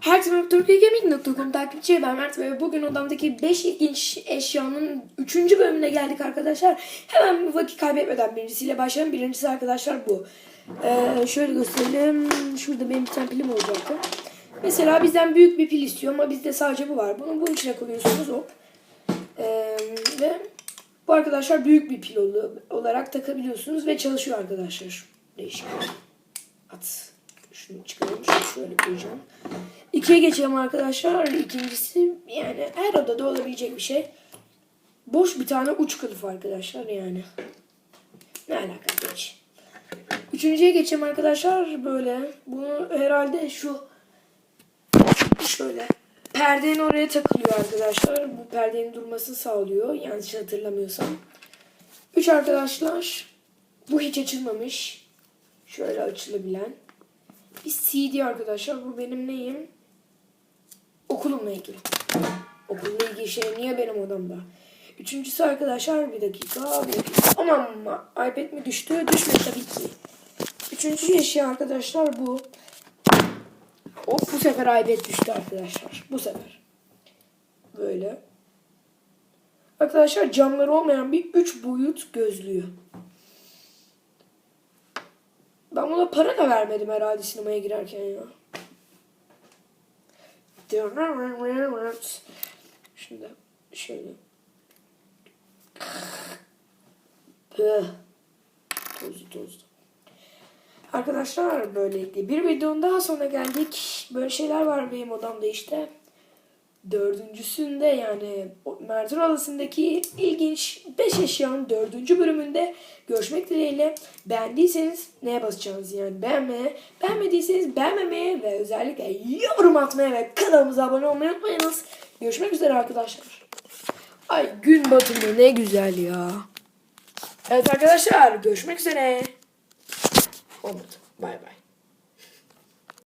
Herkese merhaba Türkiyegaming.com takipçi ben Mert ve bugün odamdaki 5 ilginç eşyanın 3. bölümüne geldik arkadaşlar. Hemen bir vakit kaybetmeden birincisiyle başlayalım. Birincisi arkadaşlar bu. Ee, şöyle gösterelim. Şurada benim bir tane pilim olacaktı. Mesela bizden büyük bir pil istiyor ama bizde sadece bu var. Bunu bunun içine koyuyorsunuz hop. Ee, ve bu arkadaşlar büyük bir pil ol- olarak takabiliyorsunuz ve çalışıyor arkadaşlar. Değişik. At. Şunu çıkaralım. Şunu şöyle koyacağım. İkiye geçelim arkadaşlar. İkincisi yani her odada olabilecek bir şey. Boş bir tane uç kılıf arkadaşlar yani. Ne alaka geç. Üçüncüye geçelim arkadaşlar. Böyle. Bunu herhalde şu şöyle perdenin oraya takılıyor arkadaşlar. Bu perdenin durmasını sağlıyor. Yanlış hatırlamıyorsam. Üç arkadaşlar. Bu hiç açılmamış. Şöyle açılabilen. Bir CD arkadaşlar. Bu benim neyim? Okulumla ilgili. Okulla ilgili şey niye benim odamda? Üçüncüsü arkadaşlar bir dakika. Bir dakika. Aman iPad mi düştü? Düşmedi tabii ki. Üçüncü eşya arkadaşlar bu. Of bu sefer iPad düştü arkadaşlar. Bu sefer. Böyle. Arkadaşlar camları olmayan bir üç boyut gözlüğü. Ben buna para da vermedim herhalde sinemaya girerken ya. Şimdi şöyle. Tozlu tozlu. Arkadaşlar böylelikle bir videonun daha sonuna geldik. Böyle şeyler var benim odamda işte. Dördüncüsünde yani Mert'in odasındaki ilginç 5 eşyanın dördüncü bölümünde görüşmek dileğiyle. Beğendiyseniz neye basacağınızı yani beğenmeye, beğenmediyseniz beğenmemeye ve özellikle yorum atmaya ve kanalımıza abone olmayı unutmayınız. Görüşmek üzere arkadaşlar. Ay gün batımı ne güzel ya. Evet arkadaşlar görüşmek üzere. Olmadı. Bay bay.